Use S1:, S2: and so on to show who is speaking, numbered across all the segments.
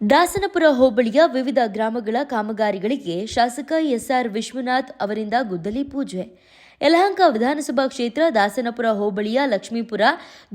S1: ದಾಸನಪುರ ಹೋಬಳಿಯ ವಿವಿಧ ಗ್ರಾಮಗಳ ಕಾಮಗಾರಿಗಳಿಗೆ ಶಾಸಕ ಎಸ್ಆರ್ ವಿಶ್ವನಾಥ್ ಅವರಿಂದ ಗುದ್ದಲಿ ಪೂಜೆ. ಯಲಹಂಕ ವಿಧಾನಸಭಾ ಕ್ಷೇತ್ರ ದಾಸನಪುರ ಹೋಬಳಿಯ ಲಕ್ಷ್ಮೀಪುರ,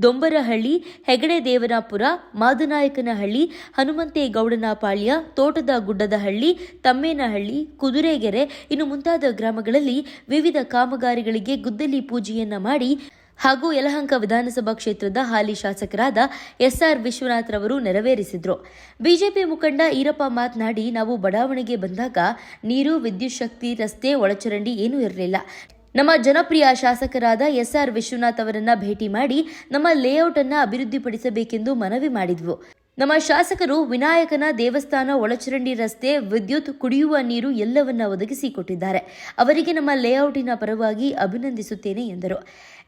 S1: ದೊಂಬರಹಳ್ಳಿ ಹೆಗಡೆ ದೇವನಾಪುರ ಮಾದನಾಯಕನಹಳ್ಳಿ, ಹನುಮಂತೇಗೌಡನಪಾಳ್ಯ ತೋಟದ ಗುಡ್ಡದಹಳ್ಳಿ ತಮ್ಮೇನಹಳ್ಳಿ, ಕುದುರೆಗೆರೆ ಇನ್ನು ಮುಂತಾದ ಗ್ರಾಮಗಳಲ್ಲಿ ವಿವಿಧ ಕಾಮಗಾರಿಗಳಿಗೆ ಗುದ್ದಲಿ ಪೂಜೆಯನ್ನ ಮಾಡಿ ಹಾಗೂ ಯಲಹಂಕ ವಿಧಾನಸಭಾ ಕ್ಷೇತ್ರದ ಹಾಲಿ ಶಾಸಕರಾದ ಎಸ್ಆರ್ ವಿಶ್ವನಾಥ್ ರವರು ನೆರವೇರಿಸಿದ್ರು. ಬಿಜೆಪಿ ಮುಖಂಡ ಈರಪ್ಪ ಮಾತನಾಡಿ, ನಾವು ಬಡಾವಣೆಗೆ ಬಂದಾಗ ನೀರು, ವಿದ್ಯುತ್ ಶಕ್ತಿ, ರಸ್ತೆ, ಒಳಚರಂಡಿ ಏನೂ ಇರಲಿಲ್ಲ. ನಮ್ಮ ಜನಪ್ರಿಯ ಶಾಸಕರಾದ ಎಸ್ಆರ್ ವಿಶ್ವನಾಥ್ ಅವರನ್ನ ಭೇಟಿ ಮಾಡಿ ನಮ್ಮ ಲೇಔಟ್ ಅನ್ನ ಅಭಿವೃದ್ಧಿಪಡಿಸಬೇಕೆಂದು ಮನವಿ ಮಾಡಿದ್ವು. ನಮ್ಮ ಶಾಸಕರು ವಿನಾಯಕನ ದೇವಸ್ಥಾನ ಒಳಚರಂಡಿ ರಸ್ತೆ, ವಿದ್ಯುತ್, ಕುಡಿಯುವ ನೀರು ಎಲ್ಲವನ್ನ ಒದಗಿಸಿಕೊಟ್ಟಿದ್ದಾರೆ ಅವರಿಗೆ ನಮ್ಮ ಲೇಔಟಿನ ಪರವಾಗಿ ಅಭಿನಂದಿಸುತ್ತೇನೆ ಎಂದರು.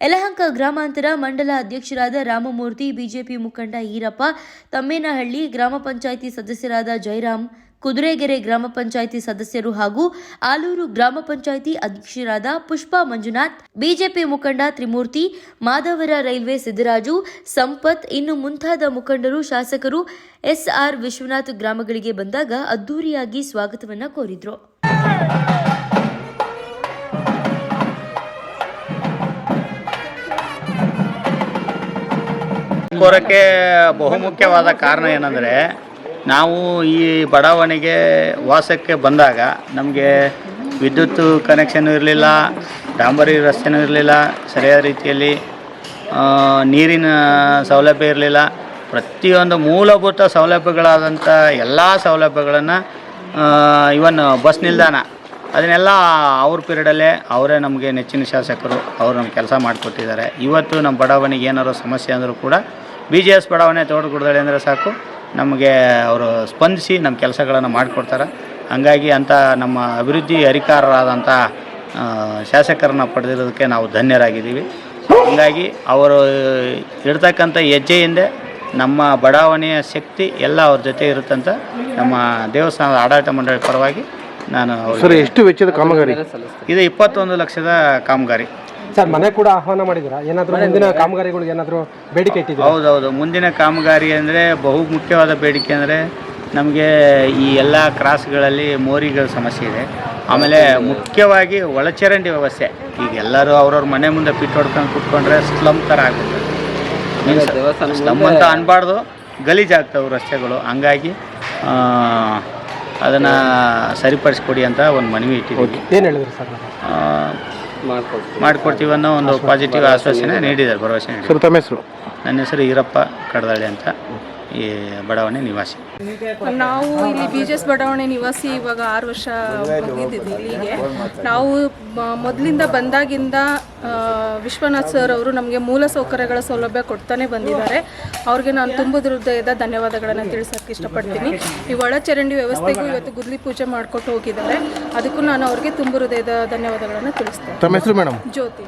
S1: ಯಲಹಂಕ ಗ್ರಾಮಾಂತರ ಮಂಡಲ ಅಧ್ಯಕ್ಷರಾದ ರಾಮಮೂರ್ತಿ, ಬಿಜೆಪಿ ಮುಖಂಡ ಈರಪ್ಪ, ತಮ್ಮೇನಹಳ್ಳಿ ಗ್ರಾಮ ಪಂಚಾಯಿತಿ ಸದಸ್ಯರಾದ ಜಯರಾಮ್ ಕುದುರೆಗೆರೆ ಗ್ರಾಮ ಪಂಚಾಯಿತಿ ಸದಸ್ಯರು ಹಾಗೂ ಆಲೂರು ಗ್ರಾಮ ಪಂಚಾಯಿತಿ ಅಧ್ಯಕ್ಷರಾದ ಪುಷ್ಪಾ ಮಂಜುನಾಥ್, ಬಿಜೆಪಿ ಮುಖಂಡ ತ್ರಿಮೂರ್ತಿ ಮಾದವರ ರೈಲ್ವೆ ಸಿದ್ದರಾಜು ಸಂಪತ್, ಇನ್ನು ಮುಂತಾದ ಮುಖಂಡರು, ಶಾಸಕರು, ಎಸ್ಆರ್ ವಿಶ್ವನಾಥ್ ಗ್ರಾಮಗಳಿಗೆ ಬಂದಾಗ ಅದ್ದೂರಿಯಾಗಿ ಸ್ವಾಗತವನ್ನ ಕೋರಿದ್ರು.
S2: ಕೋರಕ್ಕೆ ಬಹುಮುಖ್ಯವಾದ ಕಾರಣ ಏನಂದರೆ ನಾವು ಈ ಬಡಾವಣೆಗೆ ವಾಸಕ್ಕೆ ಬಂದಾಗ ನಮಗೆ ವಿದ್ಯುತ್ ಕನೆಕ್ಷನ್ ಇರಲಿಲ್ಲ, ಡಾಂಬರಿ ರಸ್ತೆನೂ ಇರಲಿಲ್ಲ, ಸರಿಯಾದ ರೀತಿಯಲ್ಲಿ ನೀರಿನ ಸೌಲಭ್ಯ ಇರಲಿಲ್ಲ. ಪ್ರತಿಯೊಂದು ಮೂಲಭೂತ ಸೌಲಭ್ಯಗಳಾದಂಥ ಎಲ್ಲ ಸೌಲಭ್ಯಗಳನ್ನು ಇವನ್ ಬಸ್ ನಿಲ್ದಾಣ, ಅದನ್ನೆಲ್ಲ ಅವ್ರ ಪೀರಿಯಡಲ್ಲೇ ಅವರೇ ನಮಗೆ ನೆಚ್ಚಿನ ಶಾಸಕರು, ಅವರು ನಮ್ಮ ಕೆಲಸ ಮಾಡಿಕೊಟ್ಟಿದ್ದಾರೆ. ಇವತ್ತು ನಮ್ಮ ಬಡಾವಣೆಗೆ ಏನಾದ್ರು ಸಮಸ್ಯೆ ಅಂದರೂ ಕೂಡ ಬಿ ಜೆ ಎಸ್ ಬಡಾವಣೆ ತೋಟಗುಡ್ದಳ್ಳಿ ಅಂದರೆ ಸಾಕು. ನಮಗೆ ಅವರು ಸ್ಪಂದಿಸಿ ನಮ್ಮ ಕೆಲಸಗಳನ್ನು ಮಾಡಿಕೊಡ್ತಾರೆ. ಹಂಗಾಗಿ ಅಂಥ ನಮ್ಮ ಅಭಿವೃದ್ಧಿ ಅಧಿಕಾರರಾದಂಥ ಶಾಸಕರನ್ನ ಪಡೆದಿರೋದಕ್ಕೆ ನಾವು ಧನ್ಯರಾಗಿದ್ದೀವಿ. ಹಂಗಾಗಿ ಅವರು ಇಡ್ತಕ್ಕಂಥ ಹೆಜ್ಜೆಯಿಂದ ನಮ್ಮ ಬಡಾವಣೆಯ ಶಕ್ತಿ ಎಲ್ಲ ಅವ್ರ ಜೊತೆ ಇರುತ್ತಂತ ನಮ್ಮ ದೇವಸ್ಥಾನದ ಆಡಳಿತ ಮಂಡಳಿ ಪರವಾಗಿ ನಾನು
S3: ಸರ್ ಎಷ್ಟು ವೆಚ್ಚದ ಕಾಮಗಾರಿ?
S2: ಇದು ಇಪ್ಪತ್ತೊಂದು ಲಕ್ಷದ ಕಾಮಗಾರಿ.
S4: ಸರ್ ಮನೆ ಕೂಡ ಆಹ್ವಾನ ಮಾಡಿದ್ರೆ ಏನಾದರೂ ಮುಂದಿನ ಕಾಮಗಾರಿಗಳಿಗೆ ಏನಾದರೂ ಬೇಡಿಕೆ ಇಟ್ಟಿದ್ದೀರಾ?
S2: ಹೌದೌದು. ಮುಂದಿನ ಕಾಮಗಾರಿ ಅಂದರೆ ಬಹು ಮುಖ್ಯವಾದ ಬೇಡಿಕೆ ಅಂದರೆ ನಮಗೆ ಈ ಎಲ್ಲ ಕ್ರಾಸ್ಗಳಲ್ಲಿ ಮೋರಿಗಳ ಸಮಸ್ಯೆ ಇದೆ. ಆಮೇಲೆ ಮುಖ್ಯವಾಗಿ ಒಳಚರಂಡಿ ವ್ಯವಸ್ಥೆ. ಈಗ ಎಲ್ಲರೂ ಅವ್ರವ್ರ ಮನೆ ಮುಂದೆ ಪಿಟ್ ಹೊಡ್ಕೊಂಡು ಕುತ್ಕೊಂಡ್ರೆ ಸ್ಲಮ್ ಥರ ಆಗುತ್ತೆ. ಸ್ಲಮ್ ಅಂತ ಅನ್ಬಾರ್ದು. ಗಲೀಜಾಗ್ತವೆ ರಸ್ತೆಗಳು. ಹಂಗಾಗಿ ಅದನ್ನು ಸರಿಪಡಿಸ್ಕೊಡಿ ಅಂತ ಒಂದು ಮನವಿ ಇಟ್ಟಿದ್ದೀವಿ
S4: ಏನು ಹೇಳಿದ್ರು ಸರ್
S2: ಆ, ಮಾಡಿಕೊಡ್ತೀವಿ. ಅನ್ನೋ ಒಂದು ಪಾಸಿಟಿವ್ ಆಶ್ವಾಸನೆ ನೀಡಿದ್ದಾರೆ ಭರವಸೆ ನೀಡಿದ್ದಾರೆ.
S3: ತಮ್ಮ ಹೆಸರು?
S2: ನನ್ನ ಹೆಸರು ಈರಪ್ಪ ಕಡದಳ್ಳಿ ಅಂತ ಈ ಬಡಾವಣೆ ನಿವಾಸಿ.
S5: ನಾವು ಇಲ್ಲಿ ಬಿ ಜಿ ಎಸ್ ಬಡಾವಣೆ ನಿವಾಸಿ ಇವಾಗ ಆರು ವರ್ಷ ಬಂದಿದ್ದೀವಿ ಇಲ್ಲಿಗೆ. ನಾವು ಮೊದಲಿಂದ ಬಂದಾಗಿಂದ ವಿಶ್ವನಾಥ್ ಸರ್ ಅವರು ನಮಗೆ ಮೂಲ ಸೌಕರ್ಯಗಳ ಸೌಲಭ್ಯ ಕೊಡ್ತಾನೆ ಬಂದಿದ್ದಾರೆ. ಅವ್ರಿಗೆ ನಾನು ತುಂಬ ಹೃದಯದ ಧನ್ಯವಾದಗಳನ್ನು ತಿಳಿಸೋಕ್ಕೆ ಇಷ್ಟಪಡ್ತೀನಿ. ಈ ಒಳಚರಂಡಿ ವ್ಯವಸ್ಥೆಗೂ ಇವತ್ತು ಗುದ್ಲಿ ಪೂಜೆ ಮಾಡಿಕೊಟ್ಟು ಹೋಗಿದ್ದಾರೆ. ಅದಕ್ಕೂ ನಾನು ಅವ್ರಿಗೆ ತುಂಬ ಹೃದಯದ ಧನ್ಯವಾದಗಳನ್ನು ತಿಳಿಸ್ತೇನೆ.
S3: ತಮ್ಮ ಹೆಸರು ಮೇಡಮ್?
S5: ಜ್ಯೋತಿ.